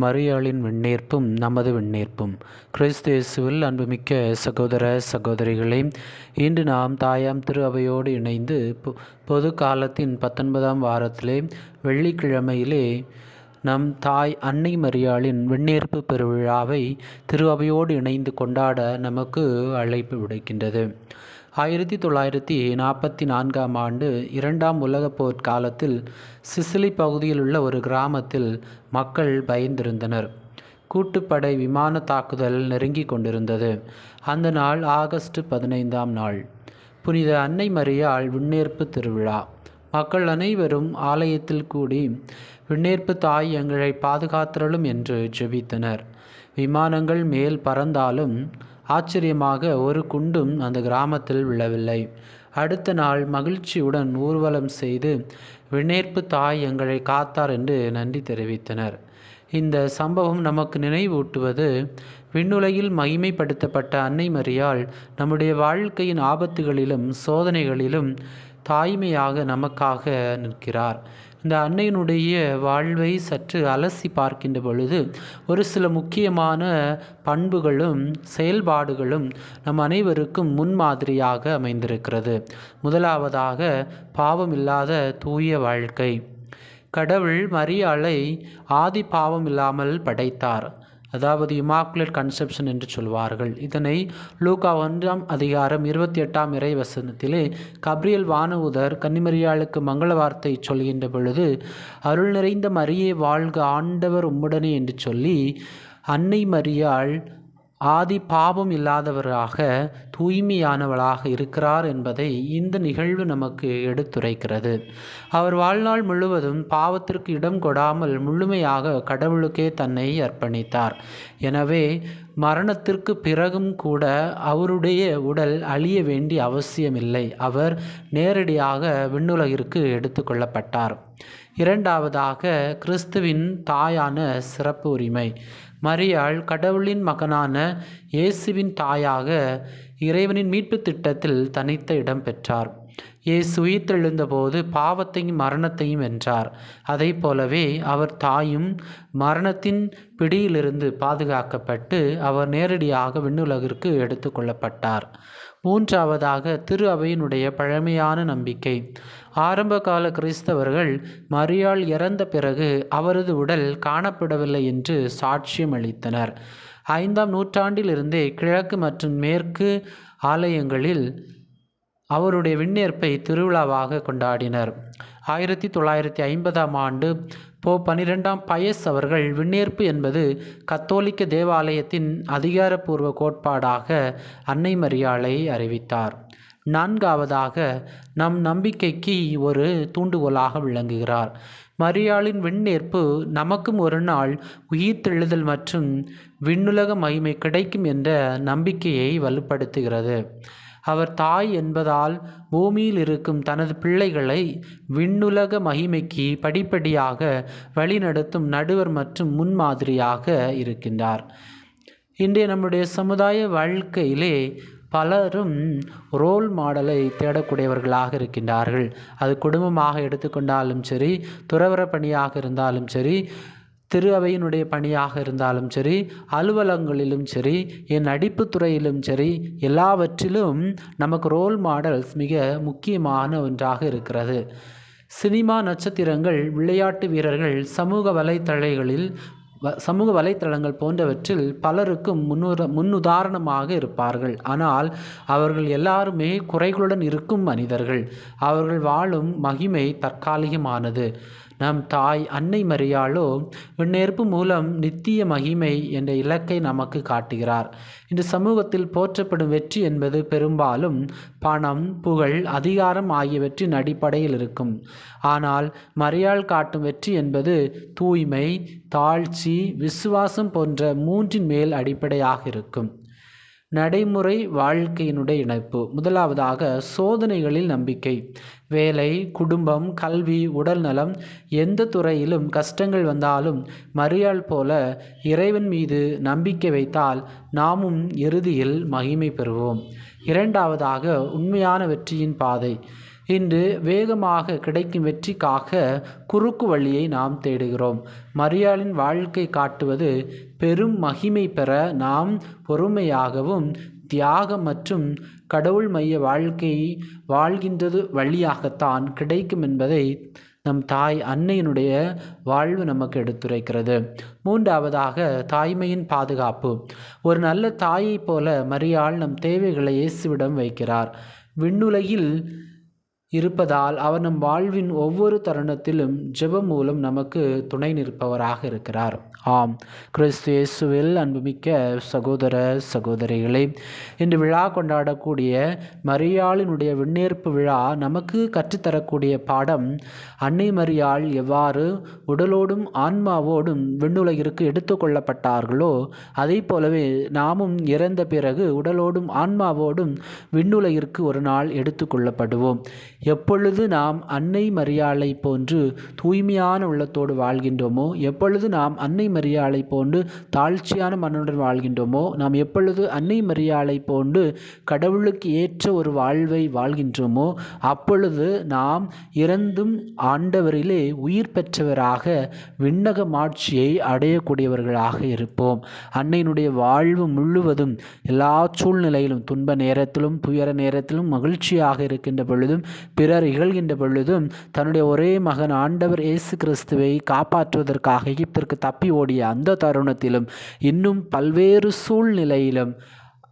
மரியாளின் விண்ணேற்பும் நமது விண்ணேற்பும். கிறிஸ்து இயேசுவில் அன்புமிக்க சகோதர சகோதரிகளே இன்று நாம் தாயாம் திரு அவையோடு இணைந்து பொ- பொது காலத்தின் பத்தொன்பதாம் வாரத்திலே வெள்ளிக்கிழமையிலே நம் தாய் அன்னை மரியாளின் விண்ணேற்பு பெருவிழாவை திரு அவையோடு இணைந்து கொண்டாட நமக்கு அழைப்பு விடுக்கின்றது. ஆயிரத்தி தொள்ளாயிரத்தி நாற்பத்தி நான்காம் ஆண்டு இரண்டாம் உலகப் போர் காலத்தில் சிசிலி பகுதியில் உள்ள ஒரு கிராமத்தில் மக்கள் பயந்திருந்தனர். கூட்டுப்படை விமான தாக்குதல் நெருங்கி கொண்டிருந்தது. அந்த நாள் ஆகஸ்ட் பதினைந்தாம் நாள். புனித அன்னை மரியாள் விண்ணேற்பு திருவிழா. மக்கள் அனைவரும் ஆலயத்தில் கூடி விண்ணேற்பு தாய் எங்களை பாதுகாத்திரலும் என்று ஜெபித்தனர். விமானங்கள் மேல் பறந்தாலும் ஆச்சரியமாக ஒரு குண்டும் அந்த கிராமத்தில் விழவில்லை. அடுத்த நாள் மகிழ்ச்சியுடன் ஊர்வலம் செய்து விண்ணேற்பு தாய் எங்களை காத்தார் என்று நன்றி தெரிவித்தனர். இந்த சம்பவம் நமக்கு நினைவூட்டுவது விண்ணுலகில் மகிமைப்படுத்தப்பட்ட அன்னை மரியால் நம்முடைய வாழ்க்கையின் ஆபத்துகளிலும் சோதனைகளிலும் தாய்மையாக நமக்காக நிற்கிறார். இந்த அன்னையினுடைய வாழ்வை சற்று அலசி பார்க்கின்ற பொழுது ஒரு சில முக்கியமான பண்புகளும் செயல்பாடுகளும் நம் அனைவருக்கும் முன்மாதிரியாக அமைந்திருக்கிறது. முதலாவதாக பாவமில்லாத தூய வாழ்க்கை. கடவுள் மரியாளை ஆதி பாவம் இல்லாமல் படைத்தார். அதாவது இமாக்குலேட் கன்செப்ஷன் என்று சொல்வார்கள். இதனை லூகா ஒன்றாம் அதிகாரம் இருபத்தி எட்டாம் இறை வசனத்திலே கப்ரியல் வானவுதர் கன்னிமரியாளுக்கு மங்கள வார்த்தை சொல்கின்ற பொழுது அருள் நிறைந்த மரியே வாழ்க ஆண்டவர் உம்முடனே என்று சொல்லி அன்னை மரியாள் ஆதி பாவம் இல்லாதவராக தூய்மையானவளாக இருக்கிறார் என்பதை இந்த நிகழ்வு நமக்கு எடுத்துரைக்கிறது. அவர் வாழ்நாள் முழுவதும் பாவத்திற்கு இடம் கொடாமல் முழுமையாக கடவுளுக்கே தன்னை அர்ப்பணித்தார். எனவே மரணத்திற்கு பிறகும் கூட அவருடைய உடல் அழிய வேண்டிய அவசியமில்லை. அவர் நேரடியாக விண்ணுலகிற்கு எடுத்துக்கொள்ளப்பட்டார் இரண்டாவதாக கிறிஸ்துவின் தாயான சிறப்பு உரிமை. மரியாள் கடவுளின் மகனான இயேசுவின் தாயாக இறைவனின் மீட்பு திட்டத்தில் தனித்த இடம் பெற்றார். இயேசு உயிர்த்தெழுந்தபோது பாவத்தையும் மரணத்தையும் வென்றார். அதை போலவே அவர் தாயும் மரணத்தின் பிடியிலிருந்து பாதுகாக்கப்பட்டு அவர் நேரடியாக விண்ணுலகிற்கு எடுத்துக்கொள்ளப்பட்டார் மூன்றாவதாக திரு அவையினுடைய பழமையான நம்பிக்கை. ஆரம்பகால கிறிஸ்தவர்கள் மரியாள் இறந்த பிறகு அவரது உடல் காணப்படவில்லை என்று சாட்சியம் அளித்தனர். ஐந்தாம் நூற்றாண்டிலிருந்தே கிழக்கு மற்றும் மேற்கு ஆலயங்களில் அவருடைய விண்ணேற்பை திருவிழாவாக கொண்டாடினர். ஆயிரத்தி தொள்ளாயிரத்தி ஐம்பதாம் ஆண்டு போ பனிரெண்டாம் பயஸ் அவர்கள் விண்ணேற்பு என்பது கத்தோலிக்க தேவாலயத்தின் அதிகாரப்பூர்வ கோட்பாடாக அன்னை மரியாளை அறிவித்தார். நான்காவதாக நம் நம்பிக்கைக்கு ஒரு தூண்டுகோலாக விளங்குகிறார். மரியாளின் விண்ணேற்பு நமக்கும் ஒரு நாள் உயிர்த்தெழுதல் மற்றும் விண்ணுலக மகிமை கிடைக்கும் என்ற நம்பிக்கையை வலுப்படுத்துகிறது. அவர் தாய் என்பதால் பூமியில் இருக்கும் தனது பிள்ளைகளை விண்ணுலக மகிமைக்கு படிப்படியாக வழிநடத்தும் நடுவர் மற்றும் முன்மாதிரியாக இருக்கின்றார். இன்றைய நம்முடைய சமுதாய வாழ்க்கையிலே பலரும் ரோல் மாடலை தேடக்கூடியவர்களாக இருக்கின்றார்கள். அது குடும்பமாக எடுத்துக்கொண்டாலும் சரி துறவர பணியாக இருந்தாலும் சரி திரு அவையினுடைய பணியாக இருந்தாலும் சரி அலுவலகங்களிலும் சரி என் நடிப்பு துறையிலும் சரி எல்லாவற்றிலும் நமக்கு ரோல் மாடல்ஸ் மிக முக்கியமான ஒன்றாக இருக்கிறது. சினிமா நட்சத்திரங்கள் விளையாட்டு வீரர்கள் சமூக வலைத்தளைகளில் வ- சமூக வலைத்தளங்கள் போன்றவற்றில் பலருக்கும் முன்னுர முன்னுதாரணமாக இருப்பார்கள். ஆனால் அவர்கள் எல்லாருமே குறைகளுடன் இருக்கும் மனிதர்கள். அவர்கள் வாழும் மகிமை தற்காலிகமானது. நம் தாய் அன்னை மரியாளோ விண்ணேற்பு மூலம் நித்திய மகிமை என்ற இலக்கை நமக்கு காட்டுகிறார். இந்த சமூகத்தில் போற்றப்படும் வெற்றி என்பது பெரும்பாலும் பணம் புகழ் அதிகாரம் ஆகியவற்றின் அடிப்படையில் இருக்கும். ஆனால் மரியாள் காட்டும் வெற்றி என்பது தூய்மை தாழ்ச்சி விசுவாசம் போன்ற மூன்றின் மேல் அடிப்படையாக இருக்கும். நடைமுறை வாழ்க்கையினுடைய இணைப்பு. முதலாவதாக சோதனைகளில் நம்பிக்கை. வேலை குடும்பம் கல்வி உடல்நலம் எந்த துறையிலும் கஷ்டங்கள் வந்தாலும் மரியாள் போல இறைவன் மீது நம்பிக்கை வைத்தால் நாமும் இறுதியில் மகிமை பெறுவோம். இரண்டாவதாக உண்மையான வெற்றியின் பாதை. இன்று வேகமாக கிடைக்கும் வெற்றிக்காக குறுக்கு வழியை நாம் தேடுகிறோம். மரியாளின் வாழ்க்கை காட்டுவது பெரும் மகிமை பெற நாம் பொறுமையாகவும் தியாகம் மற்றும் கடவுள் மைய வாழ்க்கை வாழ்கின்றது வழியாகத்தான் கிடைக்கும் என்பதை நம் தாய் அன்னையினுடைய வாழ்வு நமக்கு எடுத்துரைக்கிறது. மூன்றாவதாக தாய்மையின் பாதுகாப்பு. ஒரு நல்ல தாயைப் போல மரியாள் நம் தேவைகளை இயேசுவிடம் வைக்கிறார். விண்ணுலகில் இருப்பதால் அவர் நம் வாழ்வின் ஒவ்வொரு தருணத்திலும் ஜெபம் மூலம் நமக்கு துணை நிற்பவராக இருக்கிறார். ஆம். கிறிஸ்து இயேசுவில் அன்புமிக்க சகோதர சகோதரிகளை இன்று விழா கொண்டாடக்கூடிய மரியாளினுடைய விண்ணேற்பு விழா நமக்கு கற்றுத்தரக்கூடிய பாடம் அன்னை மரியாள் எவ்வாறு உடலோடும் ஆன்மாவோடும் விண்ணுலகிற்கு எடுத்துக்கொள்ளப்பட்டார்களோ அதை போலவே நாமும் இறந்த பிறகு உடலோடும் ஆன்மாவோடும் விண்ணுலகிற்கு ஒரு நாள் எடுத்துக்கொள்ளப்படுவோம் எப்பொழுது நாம் அன்னை மரியாளை போன்று தூய்மையான உள்ளத்தோடு வாழ்கின்றோமோ எப்பொழுது நாம் அன்னை மரியாளை போன்று தாழ்ச்சியான மன்னனுடன் வாழ்கின்றோமோ நாம் எப்பொழுது அன்னை மரியாளை போன்று கடவுளுக்கு ஏற்ற ஒரு வாழ்வை வாழ்கின்றோமோ அப்பொழுது நாம் இறந்தும் ஆண்டவரிலே உயிர் பெற்றவராக விண்ணக மாட்சியை அடையக்கூடியவர்களாக இருப்போம். அன்னையினுடைய வாழ்வு முழுவதும் எல்லா சூழ்நிலையிலும் துன்ப நேரத்திலும் துயர நேரத்திலும் மகிழ்ச்சியாக இருக்கின்ற பொழுதும் பிறர் இகழ்கின்ற பொழுதும் தன்னுடைய ஒரே மகன் ஆண்டவர் இயேசு கிறிஸ்துவை காப்பாற்றுவதற்காக எகிப்திற்கு தப்பி ஓடிய அந்த தருணத்திலும் இன்னும் பல்வேறு சூழ்நிலையிலும்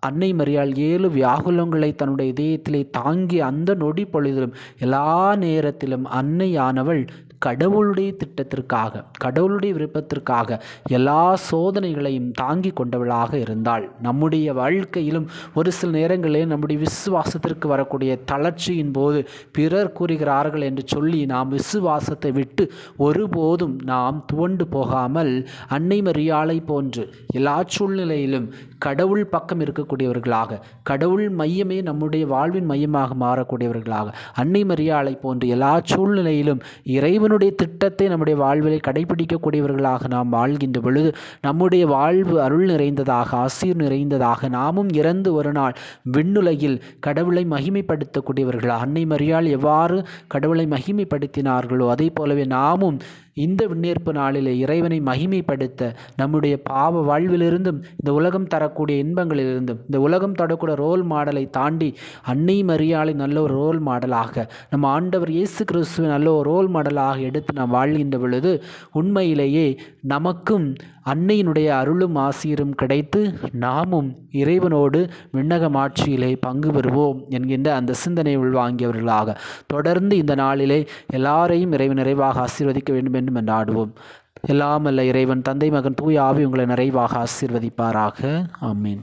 அன்னை மரியாள் ஏழு வியாகுலங்களை தன்னுடைய இதயத்திலே தாங்கி அந்த நொடி பொழுதிலும் எல்லா நேரத்திலும் அன்னையானவள் கடவுளுடைய திட்டத்திற்காக கடவுளுடைய விருப்பத்திற்காக எல்லா சோதனைகளையும் தாங்கி கொண்டவளாக இருந்தாள். நம்முடைய வாழ்க்கையிலும் ஒரு சில நேரங்களில் நம்முடைய விசுவாசத்திற்கு வரக்கூடிய தளர்ச்சியின் போது பிறர் கூறுகிறார்கள் என்று சொல்லி நாம் விசுவாசத்தை விட்டு ஒருபோதும் நாம் துவண்டு போகாமல் அன்னை மரியாளை போன்று எல்லா சூழ்நிலையிலும் கடவுள் பக்கம் இருக்கக்கூடியவர்களாக கடவுள் மையமே நம்முடைய வாழ்வின் மையமாக மாறக்கூடியவர்களாக அன்னை மரியாளை போன்று எல்லா சூழ்நிலையிலும் இறைவனுடைய திட்டத்தை நம்முடைய வாழ்விலை கடைபிடிக்கக்கூடியவர்களாக நாம் வாழ்கின்ற பொழுது நம்முடைய வாழ்வு அருள் நிறைந்ததாக ஆசீர் நிறைந்ததாக நாமும் இறந்து ஒரு நாள் விண்ணுலகில் கடவுளை மகிமைப்படுத்தக்கூடியவர்கள் அன்னை மரியாள் எவ்வாறு கடவுளை மகிமைப்படுத்தினார்களோ அதே போலவே நாமும் இந்த விண்ணேற்பு நாளிலே இறைவனை மகிமைப்படுத்த நம்முடைய பாவ வாழ்விலிருந்தும் இந்த உலகம் தரக்கூடிய இன்பங்களிலிருந்தும் இந்த உலகம் தரக்கூடிய ரோல் மாடலை தாண்டி அன்னை மரியாளை நல்ல ஒரு ரோல் மாடலாக நம்ம ஆண்டவர் இயேசு கிறிஸ்துவை நல்ல ஒரு ரோல் மாடலாக எடுத்து நாம் வாழ்கின்ற பொழுது உண்மையிலேயே நமக்கும் அன்னையினுடைய அருளும் ஆசீரும் கிடைத்து நாமும் இறைவனோடு விண்ணக மாட்சியிலே பங்கு பெறுவோம் என்கின்ற அந்த சிந்தனை உள்வாங்கியவர்களாக. தொடர்ந்து இந்த நாளிலே எல்லாரையும் இறைவன் நிறைவாக ஆசீர்வதிக்க வேண்டும் என்று நாடுவோம் எல்லாம் அல்ல இறைவன் தந்தை மகன் தூய ஆவி உங்களை நிறைவாக ஆசீர்வதிப்பாராக. ஆமீன்.